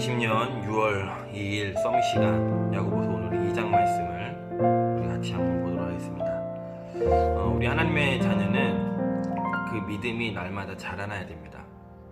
2020년 6월 2일 썸 시간 야고보서 오늘 2장 말씀을 우리 같이 한번 보도록 하겠습니다. 어, 우리 하나님의 자녀는 그 믿음이 날마다 자라나야 됩니다.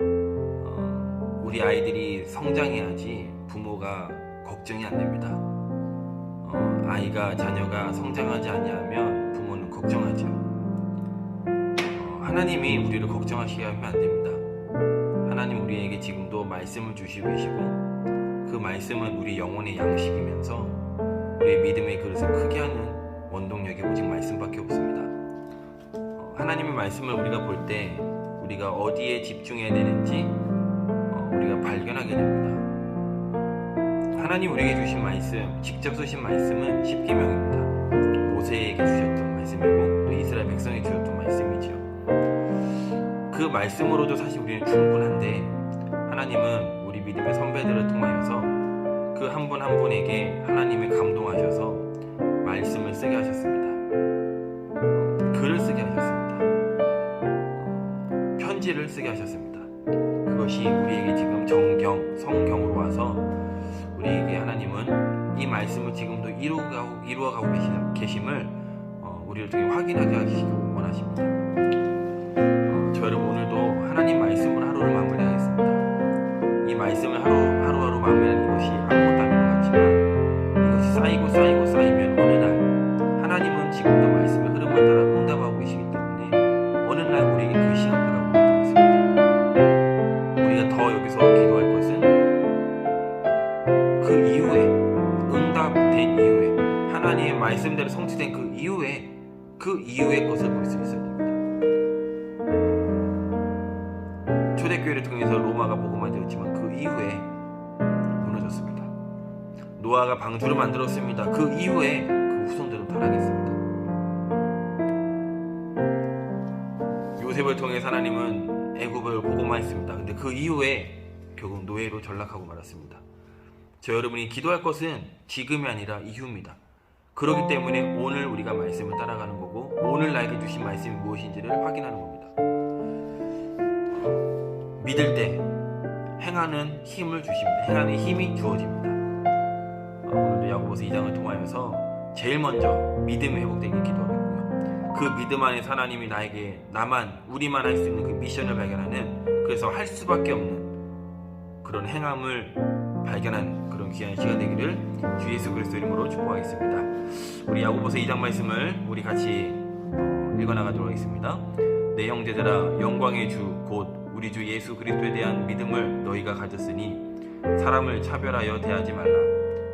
어, 우리 아이들이 성장해야지 부모가 걱정이 안 됩니다. 어, 아이가 자녀가 성장하지 아니하면 부모는 걱정하죠. 어, 하나님이 우리를 걱정하시게 하면 안 됩니다. 하나님 우리에게 지금도 말씀을 주시고 계시고 그 말씀은 우리 영혼의 양식이면서 우리의 믿음의 그릇을 크게 하는 원동력이 오직 말씀밖에 없습니다. 어, 하나님의 말씀을 우리가 볼 때 우리가 어디에 집중해야 되는지 어, 우리가 발견하게 됩니다. 하나님 우리에게 주신 말씀, 직접 쓰신 말씀은 십계명입니다. 모세에게 주셨던 말씀이고 또 이스라엘 백성에게 주셨던 말씀이죠. 그 말씀으로도 사실 우리는 충분한데 하나님은 우리 믿음의 선배들을 통하여서 그 한 분한 분에게 하나님이 감동하셔서 말씀을 쓰게 하셨습니다. 어, 글을 쓰게 하셨습니다. 어, 편지를 쓰게 하셨습니다. 그것이 우리에게 지금 정경, 성경으로 와서 우리에게 하나님은 이 말씀을 지금도 이루어가고, 이루어가고 계심을 어, 우리를 통해 확인하게 하시기 원하십니다. 그 이후에 응답된 이후에 하나님의 말씀대로 성취된 그 이후에 그 이후의 것을 볼 수 있어야 됩니다. 초대교회를 통해서 로마가 복음화 되었지만 그 이후에 무너졌습니다. 노아가 방주를 만들었습니다. 그 이후에 그 후손들은 타락했습니다. 요셉을 통해 하나님은 애굽을 복음화했습니다. 근데 그 이후에 결국 노예로 전락하고 말았습니다. 저 여러분이 기도할 것은 지금이 아니라 이후입니다. 그렇기 때문에 오늘 우리가 말씀을 따라가는 거고 오늘 나에게 주신 말씀이 무엇인지를 확인하는 겁니다. 믿을 때 행하는 힘을 주십니다. 행하는 힘이 주어집니다. 어, 오늘도 야고보서 2장을 통하여서 제일 먼저 믿음이 회복되길 기도하겠고요. 그 믿음 안에서 하나님이 나에게 나만 우리만 할 수 있는 그 미션을 발견하는 그래서 할 수밖에 없는 그런 행함을 발견하는 그런 귀한 시간 되기를 주 예수 그리스도 이름으로 축복하겠습니다. 우리 야고보서 2장 말씀을 우리 같이 어, 읽어나가도록 하겠습니다. 내 형제들아 영광의 주 곧 우리 주 예수 그리스도에 대한 믿음을 너희가 가졌으니 사람을 차별하여 대하지 말라.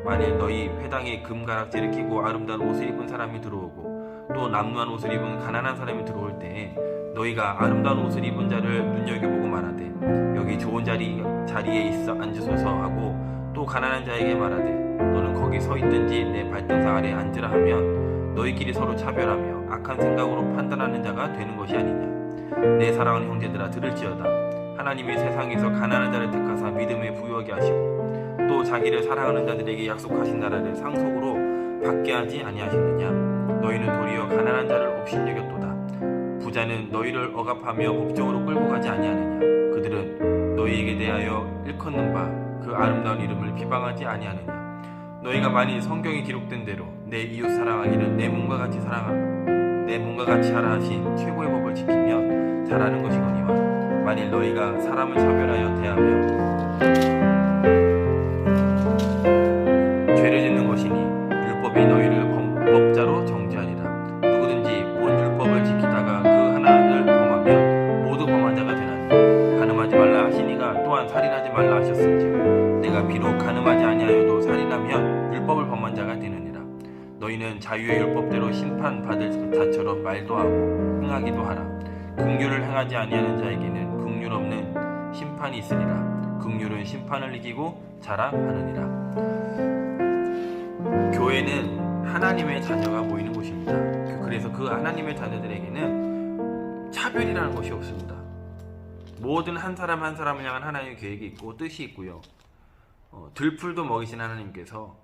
만일 너희 회당에 금가락지를 끼고 아름다운 옷을 입은 사람이 들어오고 또 남루한 옷을 입은 가난한 사람이 들어올 때에 너희가 아름다운 옷을 입은 자를 눈여겨보고 말하되 여기 좋은 자리 자리에 있어 앉으소서 하고 또 가난한 자에게 말하되 너는 거기 서 있든지 내 발등상 아래 앉으라 하면 너희끼리 서로 차별하며 악한 생각으로 판단하는 자가 되는 것이 아니냐. 내 사랑하는 형제들아 들을지어다. 하나님이 세상에서 가난한 자를 택하사 믿음에 부유하게 하시고 또 자기를 사랑하는 자들에게 약속하신 나라를 상속으로 받게 하지 아니하시느냐. 너희는 도리어 가난한 자를 업신여겼도다. 부자는 너희를 억압하며 법정으로 끌고 가지 아니하느냐. 그들은 너희에게 대하여 일컫는 바 그 아름다운 이름을 비방하지 아니하느냐? 너희가 만일 성경에 기록된 대로 내 이웃 사랑하기를 내 몸과 같이 사랑하고 내 몸과 같이 하라 하신 최고의 법을 지키면 잘하는 것이거니와 만일 너희가 사람을 차별하여 대하며 죄를 짓는 것이니 율법이 너희를 너희는 자유의 율법대로 심판받을 자처럼 말도 하고 행하기도 하라 긍휼을 행하지 아니하는 자에게는 긍휼 없는 심판이 있으리라 긍휼은 심판을 이기고 자라하느니라 교회는 하나님의 자녀가 모이는 곳입니다. 그- 그래서 그 하나님의 자녀들에게는 차별이라는 것이 없습니다. 모든 한 사람 한 사람을 향한 하나님의 계획이 있고 뜻이 있고요. 어, 들풀도 먹이신 하나님께서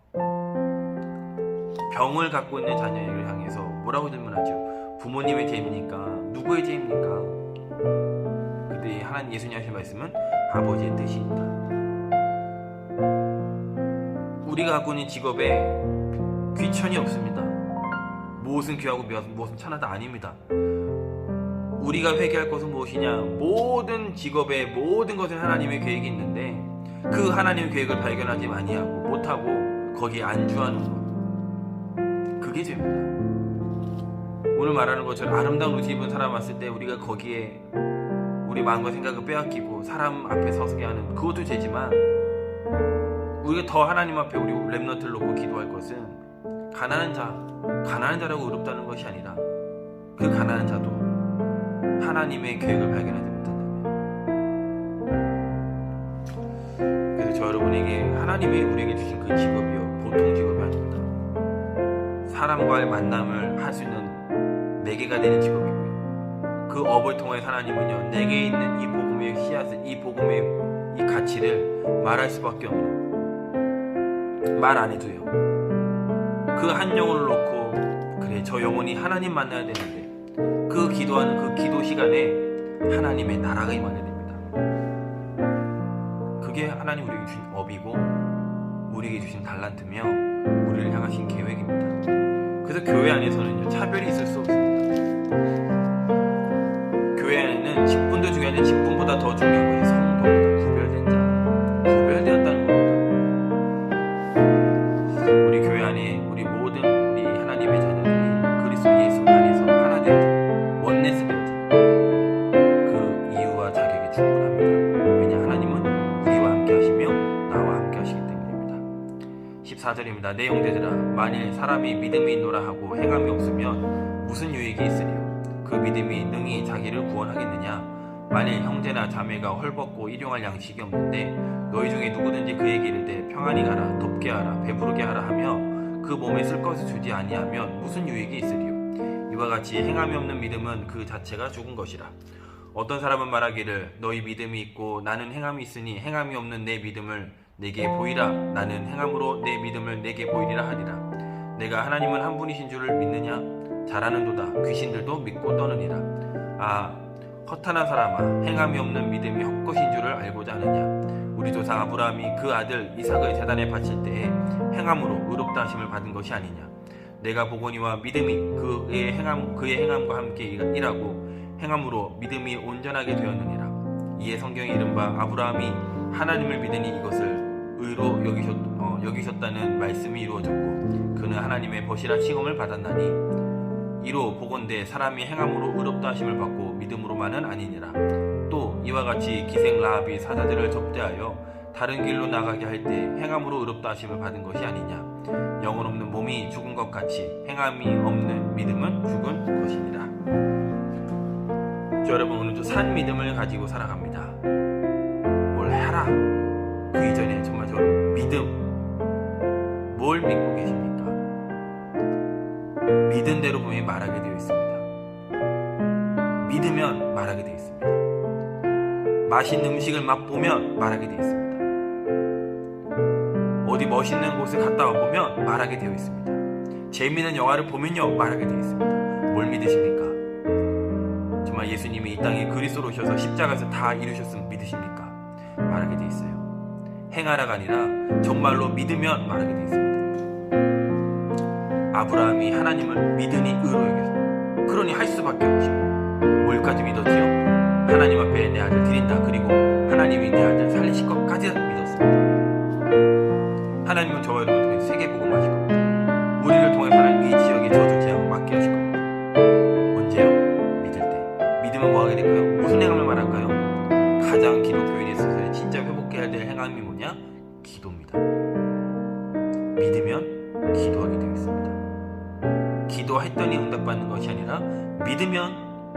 병을 갖고 있는 자녀를 향해서 뭐라고 질문하죠? 부모님의 죄입니까? 누구의 죄입니까? 그때 하나님 예수님 하신 말씀은 아버지의 뜻이 있다. 우리가 갖고 있는 직업에 귀천이 없습니다. 무엇은 귀하고 무엇은 천하다 아닙니다. 우리가 회개할 것은 무엇이냐? 모든 직업에 모든 것에 하나님의 계획이 있는데 그 하나님의 계획을 발견하지 아니하고 못하고 거기에 안주하는 것. 그게 죄입니다. 오늘 말하는 것처럼 아름다운 옷을 입은 사람 왔을 때 우리가 거기에 우리 마음과 생각을 빼앗기고 사람 앞에 서게 하는 그것도 죄지만 우리가 더 하나님 앞에 우리 랩너트를 놓고 기도할 것은 가난한 자, 가난한 자라고 의롭다는 것이 아니라 그 가난한 자도 하나님의 계획을 발견하지 못한다면 그래서 저 여러분에게 하나님이 우리에게 주신 그 직업이요 보통 직업이 아닙니다 사람과의 만남을 할 수 있는 매개가 되는 직업이고요 그 업을 통해 하나님은요 내게 있는 이 복음의 씨앗을 이 복음의 이 가치를 말할 수밖에 없는 말 안 해도요 그 한 영혼을 놓고 그래 저 영혼이 하나님 만나야 되는데 그 기도하는 그 기도 시간에 하나님의 나라가 임하게 됩니다. 그게 하나님 우리에게 주신 업이고 우리에게 주신 달란트며 우리를 향하신 계획입니다. 그래서 교회 안에서는요 차별이 있을 수 없습니다. 교회 안에는 직분도 중요한데 직분보다 더 중요한 것이 14절입니다. 내 형제들아 만일 사람이 믿음이 있노라 하고 행함이 없으면 무슨 유익이 있으리요? 그 믿음이 능히 자기를 구원하겠느냐? 만일 형제나 자매가 헐벗고 일용할 양식이 없는데 너희 중에 누구든지 그에게 이르되 평안히 가라 덥게 하라 배부르게 하라 하며 그 몸에 쓸 것을 주지 아니하면 무슨 유익이 있으리요? 이와 같이 행함이 없는 믿음은 그 자체가 죽은 것이라. 어떤 사람은 말하기를 너희 믿음이 있고 나는 행함이 있으니 행함이 없는 내 믿음을 내게 보이라. 나는 행함으로 내 믿음을 내게 보이리라 하리라. 내가 하나님은 한 분이신 줄을 믿느냐? 잘하는도다. 귀신들도 믿고 떠느니라. 아, 허탄한 사람아, 행함이 없는 믿음이 헛것인 줄을 알고자 하느냐? 우리 조상 아브라함이 그 아들 이삭을 재단에 바칠 때에 행함으로 의롭다 하심을 받은 것이 아니냐? 내가 보거니와 믿음이 그의 행함 그의 행함과 함께 일하고 행함으로 믿음이 온전하게 되었느니라. 이에 성경에 이른 바 아브라함이 하나님을 믿으니 이것을 의로 여기셨, 어, 여기셨다는 말씀이 이루어졌고 그는 하나님의 벗이라 칭함을 받았나니 이로 보건대 사람이 행함으로 의롭다 하심을 받고 믿음으로만은 아니니라. 또 이와 같이 기생 라합이 사자들을 접대하여 다른 길로 나가게 할 때 행함으로 의롭다 하심을 받은 것이 아니냐. 영혼 없는 몸이 죽은 것 같이 행함이 없는 믿음은 죽은 것이니라. 자, 여러분 오늘도 산 믿음을 가지고 살아갑니다. 뭘 해라. 믿음. 뭘 믿고 계십니까? 믿은 대로 분명히 말하게 되어 있습니다. 믿으면 말하게 되어 있습니다. 맛있는 음식을 맛보면 말하게 되어 있습니다. 어디 멋있는 곳에 갔다 와보면 말하게 되어 있습니다. 재미있는 영화를 보면요 말하게 되어 있습니다. 뭘 믿으십니까? 정말 예수님이 이 땅에 그리스도로 오셔서 십자가에서 다 이루셨으면 믿으십니까? 말하게 되어 있어요. 행하라가 아니라 정말로 믿으면 말하게 되어 있습니다. 아브라함이 하나님을 믿으니 의로 여겼습니다. 그러니 할 수밖에 없죠. 뭘까지 믿었지요? 하나님 앞에 내 아들 드린다. 그리고 하나님이 내 아들 살리실 것까지 믿었습니다. 하나님은 저와 여러분을 통해 세계 복음 하실 겁니다.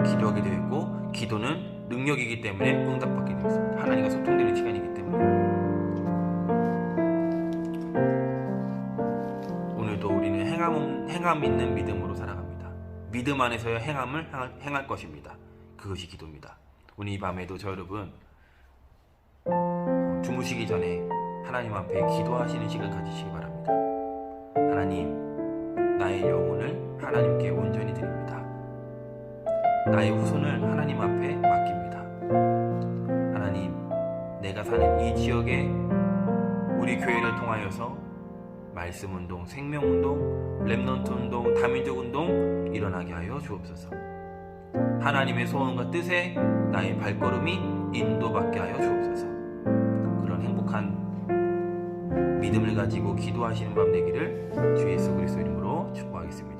기도하게 되어 있고 기도는 능력이기 때문에 응답받게 되어 있습니다. 하나님과 소통되는 시간이기 때문에 오늘도 우리는 행함, 행함 있는 믿음으로 살아갑니다. 믿음 안에서의 행함을 행할, 행할 것입니다. 그것이 기도입니다. 오늘 이 밤에도 저 여러분 주무시기 전에 하나님 앞에 기도하시는 시간 가지시기 바랍니다. 하나님, 나의 영혼을 하나님께 온전히 드립니다. 나의 후손을 하나님 앞에 맡깁니다. 하나님, 내가 사는 이 지역에 우리 교회를 통하여서 말씀 운동, 생명 운동, 렘넌트 운동, 다민족 운동 일어나게 하여 주옵소서. 하나님의 소원과 뜻에 나의 발걸음이 인도받게 하여 주옵소서. 그런 행복한 믿음을 가지고 기도하시는 밤 되기를 주 예수 그리스도 이름으로 축복하겠습니다.